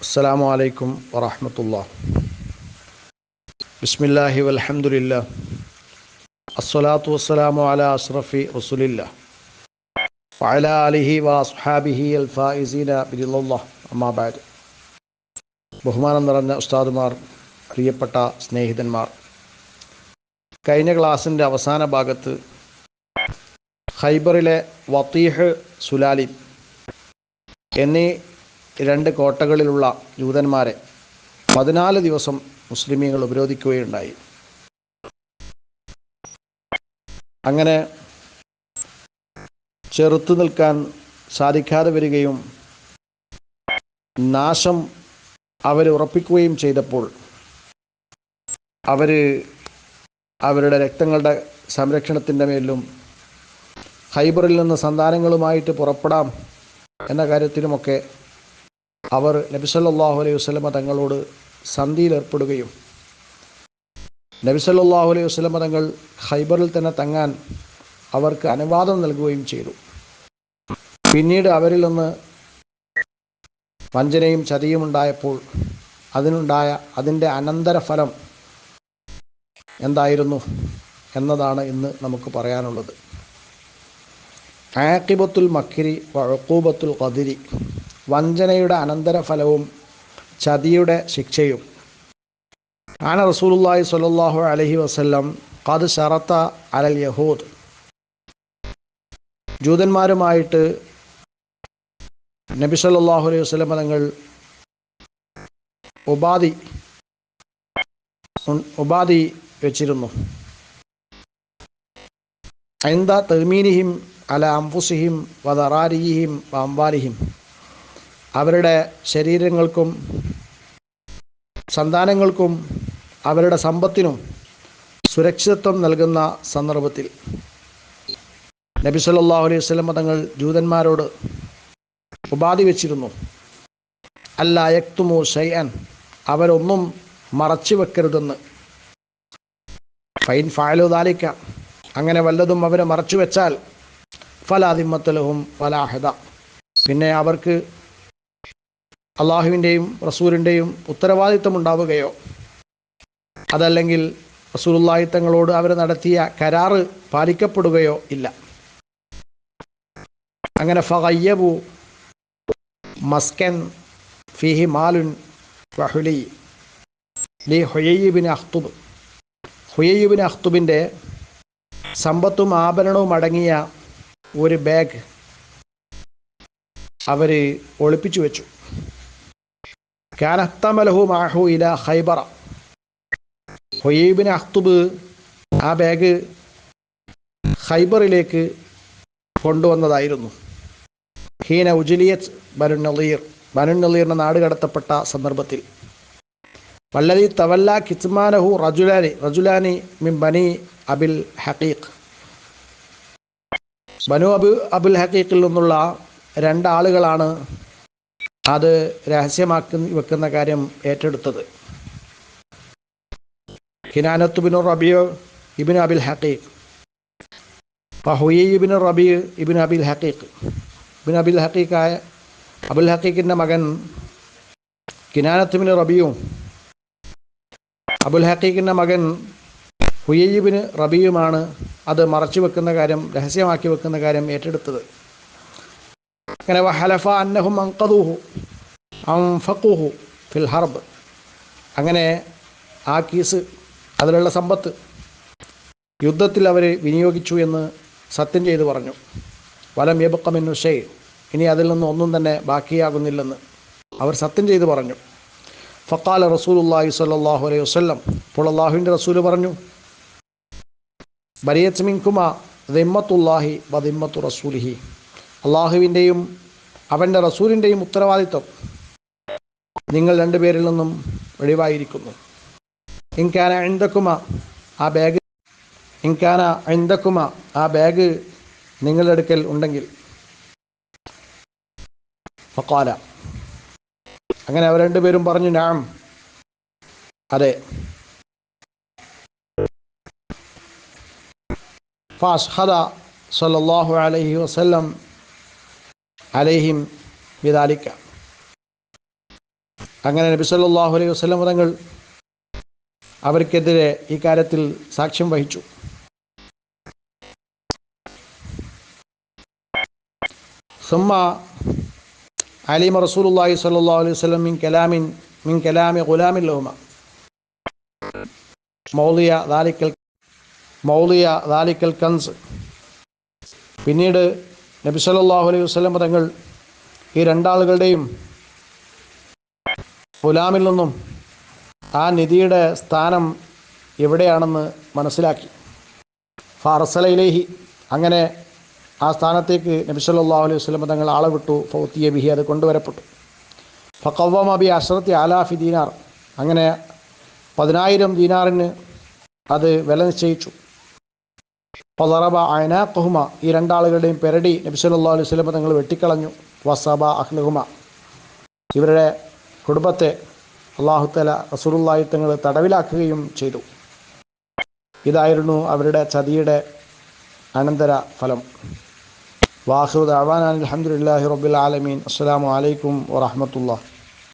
السلام عليكم ورحمة الله بسم الله والحمد لله الصلاة والسلام على أشرف رسول الله وعلى آله وأصحابه الفائزين برضا الله أما بعد ബഹുമാനം നിറഞ്ഞ ഉസ്താദുമാർ പ്രിയപ്പെട്ട സ്നേഹിതന്മാർ കഴിഞ്ഞ ക്ലാസ്സിൻ്റെ അവസാന ഭാഗത്ത് ഖൈബറിലെ വത്തീഹ് സുലാലിൻ എന്നീ രണ്ട് കോട്ടകളിലുള്ള ജൂതന്മാരെ പതിനാല് ദിവസം മുസ്ലിമീങ്ങൾ ഉപരോധിക്കുകയുണ്ടായി. അങ്ങനെ ചെറുത്തു നിൽക്കാൻ സാധിക്കാതെ വരികയും നാശം അവർ ഉറപ്പിക്കുകയും ചെയ്തപ്പോൾ അവർ അവരുടെ രക്തങ്ങളുടെ സംരക്ഷണത്തിന്റെ മേലും ഹൈബറിൽ നിന്ന് സന്താനങ്ങളുമായിട്ട് പുറപ്പെടാം എന്ന കാര്യത്തിലുമൊക്കെ അവർ നബിസല്ലാഹു അലൈഹി വസ്ലമ തങ്ങളോട് സന്ധിയിലേർപ്പെടുകയും നബിസല്ലാഹു അലൈഹി വസ്ലമ തങ്ങൾ ഹൈബറിൽ തന്നെ തങ്ങാൻ അവർക്ക് അനുവാദം നൽകുകയും ചെയ്തു. പിന്നീട് അവരിൽ നിന്ന് വഞ്ചനയും ചതിയും ഉണ്ടായപ്പോൾ അതിനുണ്ടായ അതിന്റെ അനന്തരഫലം എന്തായിരുന്നു എന്നതാണ് ഇന്ന് നമുക്ക് പറയാനുള്ളത്. ആക്കിബത്തുൽ മക്കിരി വഴക്കൂബത്തുൽ കതിരി വഞ്ചനയുടെ അനന്തരഫലവും ചതിയുടെ ശിക്ഷയും. ആന റസൂലുല്ലാഹി സ്വല്ലല്ലാഹു അലൈഹി വസല്ലം ഖാദ് ഷറത്ത അലൽ യഹൂദ്. ജൂതന്മാരുമായിട്ട് നബി സല്ലല്ലാഹു അലൈഹി വസല്ലം തങ്ങൾ ഉപാധി ഉപാധി വെച്ചിരുന്നു. ഐന്ദ തെർമീനിഹിം അല അംഫുസിഹിം വദറാരിഹിം അംബാലിഹിം അവരുടെ ശരീരങ്ങൾക്കും സന്താനങ്ങൾക്കും അവരുടെ സമ്പത്തിനും സുരക്ഷിതത്വം നൽകുന്ന സന്ദർഭത്തിൽ നബി സല്ലല്ലാഹു അലൈഹി വസ്ലം തങ്ങൾ ജൂതന്മാരോട് ഉപാധി വെച്ചിരുന്നു. അല്ല യക്തുമു ഷൈഅൻ അവരൊന്നും മറച്ചു വെക്കരുതെന്ന്. ഫൈൻ ഫാലു ദാലിക്ക അങ്ങനെ വല്ലതും അവരെ മറച്ചു വെച്ചാൽ ഫലാദിമ്മത്തലഹും ഫലാഹത പിന്നെ അവർക്ക് അള്ളാഹുവിന്റെയും റസൂലിന്റെയും ഉത്തരവാദിത്തം ഉണ്ടാവുകയോ അതല്ലെങ്കിൽ റസൂലുള്ളാഹി തങ്ങളോട് അവർ നടത്തിയ കരാറ് പാലിക്കപ്പെടുകയോ ഇല്ല. അങ്ങനെ ഫയ്യബു മസ്കൻ ഫിഹി മാലുൻ വഹുലി ലി ഹുയയ്യബിൻ അഖ്തുബ്. ഹുയയ്യബിൻ അഖ്തുബിന്റെ സമ്പത്തും ആഭരണവും അടങ്ങിയ ഒരു ബാഗ് അവർ ഒളിപ്പിച്ചു വെച്ചു. കാനഹ്തമലഹു മാഹു ഖൈബറ അഖ്തുബ് ആ ബാഗ് ഖൈബറിലേക്ക് കൊണ്ടുവന്നതായിരുന്നു. ഹീന ഉജലിയത്ത് ബനു നളീർ ബനു നളീറിന്റെ നാട് കടത്തപ്പെട്ട സന്ദർഭത്തിൽ. വല്ലതി തവല്ല കിസ്മാനഹു റജുലാനി റജുലാനി മിൻ ബനി അബിൽ ഹക്കീഖ് ബനു അബു അബുൽ ഹക്കീഖിൽ നിന്നുള്ള രണ്ടാളുകളാണ് അത് രഹസ്യമാക്കി വെക്കുന്ന കാര്യം ഏറ്റെടുത്തത്. ഹിനാനത്ത് ബിനു റബിയോ ഇബിൻ അബിൽ ഹക്കീഖ് ഫഹുയിബിൻ റബി ഇബിൻ അബിൽ ഹക്കീഖ് ഇബിൻ അബിൽ ഹക്കീഖായ അബുൽ ഹക്കീഖിന്റെ മകൻ കിനാനത്തുബിന് റബിയും അബുൽ ഹക്കീഖിന്റെ മകൻ ഹുയയ്യബിന് റബിയുമാണ് അത് മറച്ചു വെക്കുന്ന കാര്യം രഹസ്യമാക്കി വെക്കുന്ന കാര്യം ഏറ്റെടുത്തത്. അങ്ങനെ വഹലഫ അന്നഹും അങ്കതുഹു അംഫക്കുഹു ഫിൽ ഹർബ് അങ്ങനെ ആ കീസ് അതിലുള്ള സമ്പത്ത് യുദ്ധത്തിൽ അവർ വിനിയോഗിച്ചു എന്ന് സത്യം ചെയ്തു പറഞ്ഞു. വലം യബക്കമെന്നു ഷെയ് ഇനി അതിൽ നിന്ന് ഒന്നും തന്നെ ബാക്കിയാകുന്നില്ലെന്ന് അവർ സത്യം ചെയ്തു പറഞ്ഞു. ഫക്കാല റസൂലുല്ലാഹി സ്വല്ലല്ലാഹു അലൈഹി വസ്ല്ലം അപ്പോൾ അള്ളാഹുവിന്റെ റസൂൽ പറഞ്ഞു ബരിയത്ത് മിൻകുമ ദിമ്മത്തുല്ലാഹി ബിമ്മത്തു റസൂലിഹി. അള്ളാഹുവിന്റെയും അവന്റെ റസൂലിന്റെയും ഉത്തരവാദിത്വം നിങ്ങൾ രണ്ടുപേരിൽ നിന്നും ഒഴിവായിരിക്കുന്നു. ഇൻകാന എന്തക്കുമ ആ ബാഗ് ഇൻകാന എന്തക്കുമ ആ ബാഗ് നിങ്ങളുടെ അടുക്കൽ ഉണ്ടെങ്കിൽ. ഫക്കാല അങ്ങനെ അവർ രണ്ടുപേരും പറഞ്ഞു നാം. അതെ. ഫാസ്ഹദ സല്ലാഹു അലൈഹി വസല്ലം അലൈഹിം വിദാലിക്ക അങ്ങനെ നബി സല്ലല്ലാഹു അലൈഹി വസല്ലം തങ്ങൾ അവർക്കെതിരെ ഈ കാര്യത്തിൽ സാക്ഷ്യം വഹിച്ചു ثم علم رسول الله صلى الله عليه وسلم من كلام من كلام غلام لهما മൗലിയ ദാലിക്കൽ മൗലിയ ദാലിക്കൽ കൻസ് പിന്നീട് നബി സല്ലല്ലാഹു അലൈഹി വസ്ലം തങ്ങൾ ഈ രണ്ടാളുകളുടെയും ഗുലാമിൽ നിന്നും ആ നിധിയുടെ സ്ഥാനം എവിടെയാണെന്ന് മനസ്സിലാക്കി. ഫാറസലയിലേഹി അങ്ങനെ ആ സ്ഥാനത്തേക്ക് നബി സല്ലല്ലാഹു അലൈഹി വസ്ലം തങ്ങൾ ആളെ വിട്ടു. ഫൗത്തിയ ബിഹി അത് കൊണ്ടുവരപ്പെട്ടു. ഫക്കവമബി അഷറത്തി ആലാഫി ദീനാർ. അങ്ങനെ പതിനായിരം ദീനാറിന് അത് വില നിശ്ചയിച്ചു. പലറബ അയനാഖുഹുമ. ഈ രണ്ടാളുകളുടെയും പെരടി നബി സല്ലല്ലാഹു അലൈഹി സ്വലമ തങ്ങൾ വെട്ടിക്കളഞ്ഞു. വസബ അഹ്ലുഹുമ. ഇവരുടെ കുടുംബത്തെ അള്ളാഹുത്തല റസൂലുള്ളാഹി തങ്ങൾ തടവിലാക്കുകയും ചെയ്തു. ഇതായിരുന്നു അവരുടെ ചതിയുടെ അനന്തര ഫലം. വാഹുദ് അവാൻ അലഹമുല്ലാഹി റബ്ബുൽ ആലമീൻ. അസ്സലാമു അലൈക്കും വറഹമത്തുള്ള